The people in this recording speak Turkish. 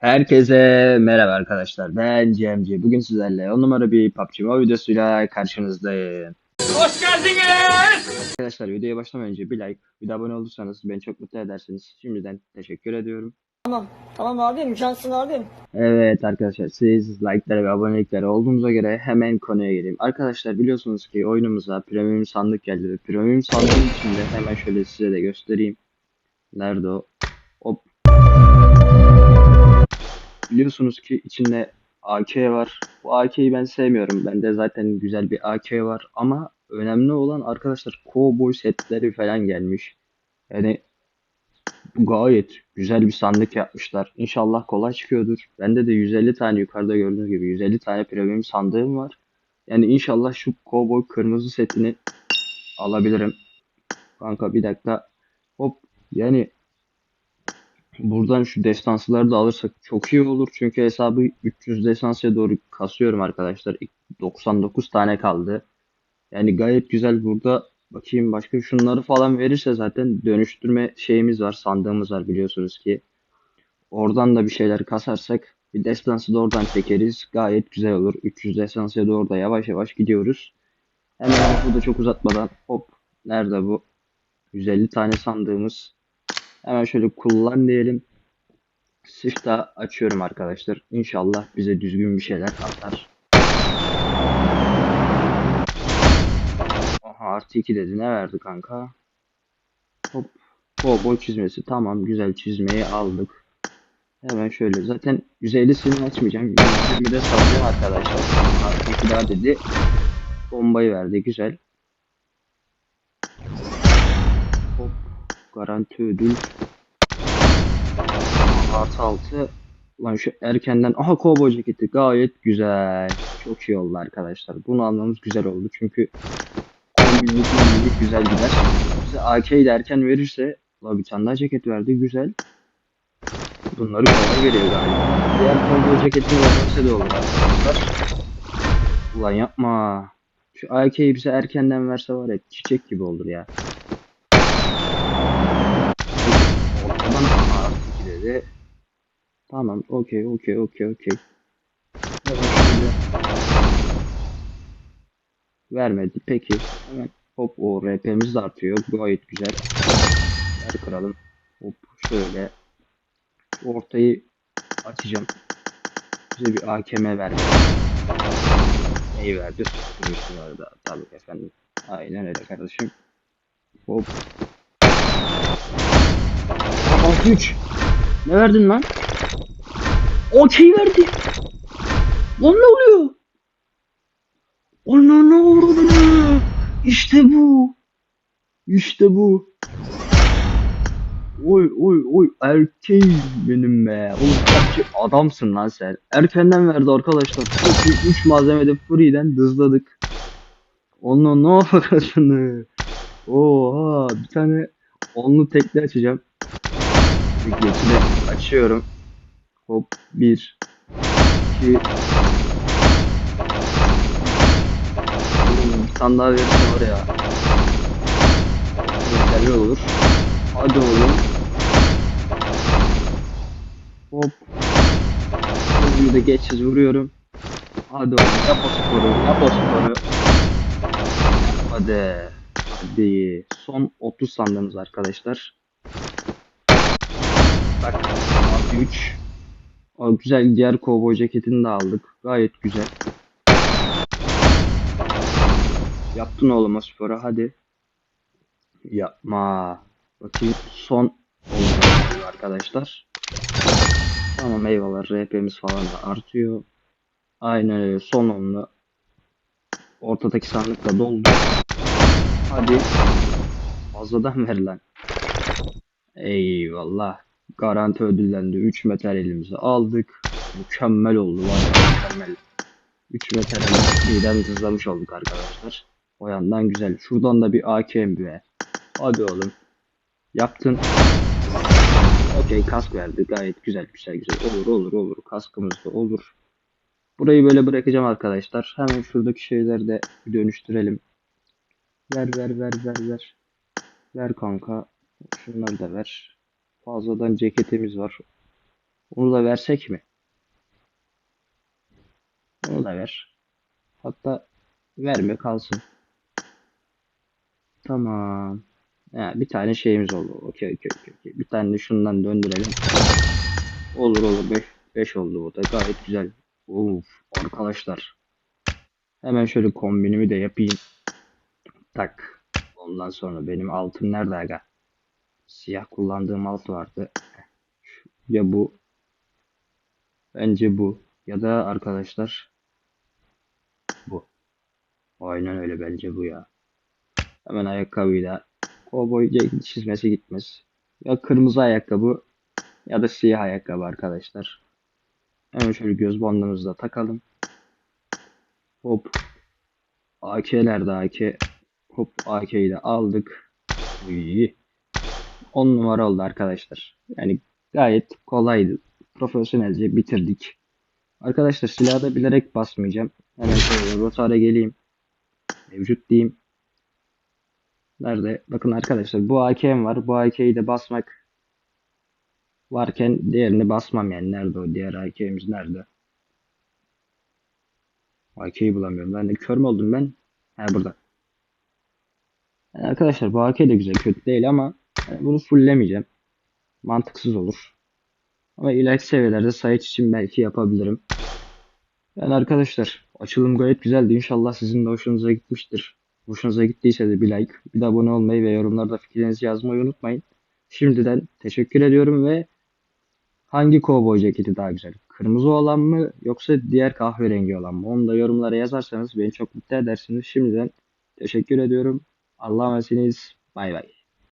Herkese merhaba arkadaşlar. Ben CMC. Bugün sizlerle 10 numara bir PUBG Mobile videosuyla karşınızdayım. Hoş geldiniz. Arkadaşlar videoya başlamadan önce bir like, bir de abone olursanız beni çok mutlu edersiniz. Şimdiden teşekkür ediyorum. Tamam. Tamam abim. Cansın abim. Evet arkadaşlar siz like'lara ve aboneliklere olduğunuza göre hemen konuya gireyim. Arkadaşlar biliyorsunuz ki oyunumuza premium sandık geldi ve premium sandığın içinde hemen şöyle size de göstereyim. Nerede o? Hop. Biliyorsunuz ki içinde AK var. Bu AK'yi ben sevmiyorum. Bende zaten güzel bir AK var ama önemli olan arkadaşlar cowboy setleri falan gelmiş. Yani gayet güzel bir sandık yapmışlar. İnşallah kolay çıkıyordur. Bende de 150 tane yukarıda gördüğünüz gibi 150 tane premium sandığım var. Yani inşallah şu cowboy kırmızı setini alabilirim. Kanka bir dakika. Hop yani buradan şu destansıları da alırsak çok iyi olur. Çünkü hesabı 300 destansıya doğru kasıyorum arkadaşlar. 99 tane kaldı. Yani gayet güzel burada bakayım başka şunları falan verirse zaten dönüştürme şeyimiz var sandığımız var biliyorsunuz ki. Oradan da bir şeyler kasarsak bir destansı da oradan çekeriz. Gayet güzel olur. 300 destansıya doğru da yavaş yavaş gidiyoruz. Hemen burada çok uzatmadan hop nerede bu? 150 tane sandığımız. Hemen şöyle kullan diyelim. Sıçta açıyorum arkadaşlar. İnşallah bize düzgün bir şeyler atar. Aha artı 2 dedi. Ne verdi kanka? Hop. Cowboy çizmesi. Tamam güzel çizmeyi aldık. Hemen şöyle. Zaten 150'sini açmayacağım. 120'de salacağım arkadaşlar. Artı 2 daha dedi. Bombayı verdi. Güzel. Garanti ödül. Artı 6. Lan şu erkenden. Aha cowboy ceketi. Gayet güzel. Çok iyi oldu arkadaşlar. Bunu almamız güzel oldu. Çünkü kombinlik kombinlik güzel gider. Bize AK ile erken verirse la bir tane daha ceket verdi güzel. Bunları kolay veriyor galiba. Diğer cowboy ceketini vermese de olur arkadaşlar. Ulan yapma. Şu AK'yi bize erkenden verse var ya çiçek gibi olur ya. Dedi. Tamam okey okey okey okey. Vermedi. Peki. Hemen hop o RP'miz de artıyor. Gayet güzel. Ver kıralım. Hop şöyle. Ortayı açacağım. Bize bir AKM verdi. Neyi verdi? Sürüsü vardı. Tabii efendim. Aynen öyle kardeşim. Hop. 63. Ne verdin lan? Okey verdi. Lan ne oluyor? Ana ne oldu? İşte bu. İşte bu. Oy oy oy erkeğim benim be. Oğlum gerçek adamsın lan sen. Erkenden verdi arkadaşlar. Çok iyi. 3 malzemede free'den dızladık. Onun ne yapıyorsun? Oha bir tane onlu tekli açacağım. Geçide açıyorum. Hop 1 2 Oğlum bir tane daha verirse var ya. Yeterli olur. Hadi oğlum. Hop. Hızlı da geçiz vuruyorum. Hadi oğlum yap o sporu. Yap o sporu. Hadi. Hadi. Son 30 sandığımız arkadaşlar. Artı 3. O güzel diğer kovboy ceketini de aldık. Gayet güzel. Yaptın oğlum o sporu hadi. Yapma. Bakayım son arkadaşlar. Tamam eyvallah RP'miz falan da artıyor. Aynen öyle son onlu. Ortadaki sandık da doldu. Hadi. Fazladan ver lan. Eyvallah. Garanti ödüllendi. 3 metal elimize aldık. Mükemmel oldu var mükemmel. 3 metal birden hızlamış olduk arkadaşlar. O yandan güzel. Şuradan da bir AKM be. Hadi oğlum. Yaptın. Okey kask verdi. Gayet güzel güzel güzel. Olur olur olur. Kaskımız da olur. Burayı böyle bırakacağım arkadaşlar. Hemen şuradaki şeyleri de dönüştürelim. Ver ver ver ver ver. Ver kanka. Şunları da ver. Fazladan ceketimiz var. Onu da versek mi? Onu da ver. Hatta verme kalsın. Tamam. Ha, bir tane şeyimiz oldu. Okey okey okey. Bir tane de şundan döndürelim. Olur olur. 5 5 oldu bu da. Gayet güzel. Uf arkadaşlar. Hemen şöyle kombinimi de yapayım. Tak. Ondan sonra benim altın nerede aga? Siyah kullandığım alt vardı. Ya bu. Bence bu. Ya da arkadaşlar. Bu. Aynen öyle bence bu ya. Hemen ayakkabıyla. Kovboy çizmesi gitmez. Ya kırmızı ayakkabı ya da siyah ayakkabı arkadaşlar. Hemen şöyle göz bandımızı da takalım. Hop. AK'lerde AK. Hop AK'yi de aldık. İyi. 10 numara oldu arkadaşlar. Yani gayet kolaydı. Profesyonelce bitirdik. Arkadaşlar silahı da bilerek basmayacağım. Hemen şöyle rotara geleyim. Mevcut diyeyim. Nerede? Bakın arkadaşlar bu AK'm var. Bu AK'yi de basmak varken diğerini basmam yani. Nerede o diğer AK'miz nerede? AK'yi bulamıyorum. Ben de kör mü oldum ben? Ha burada. Yani arkadaşlar bu AK de güzel kötü değil ama bunu fulllemeyeceğim. Mantıksız olur. Ama ileriki seviyelerde sayıç için belki yapabilirim. Yani arkadaşlar açılım gayet güzeldi. İnşallah sizin de hoşunuza gitmiştir. Hoşunuza gittiyse de bir like, bir de abone olmayı ve yorumlarda fikrinizi yazmayı unutmayın. Şimdiden teşekkür ediyorum ve hangi kovboy ceketi daha güzel? Kırmızı olan mı yoksa diğer kahverengi olan mı? Onu da yorumlara yazarsanız beni çok mutlu edersiniz. Şimdiden teşekkür ediyorum. Allah'a emanetsiniz. Bay bay.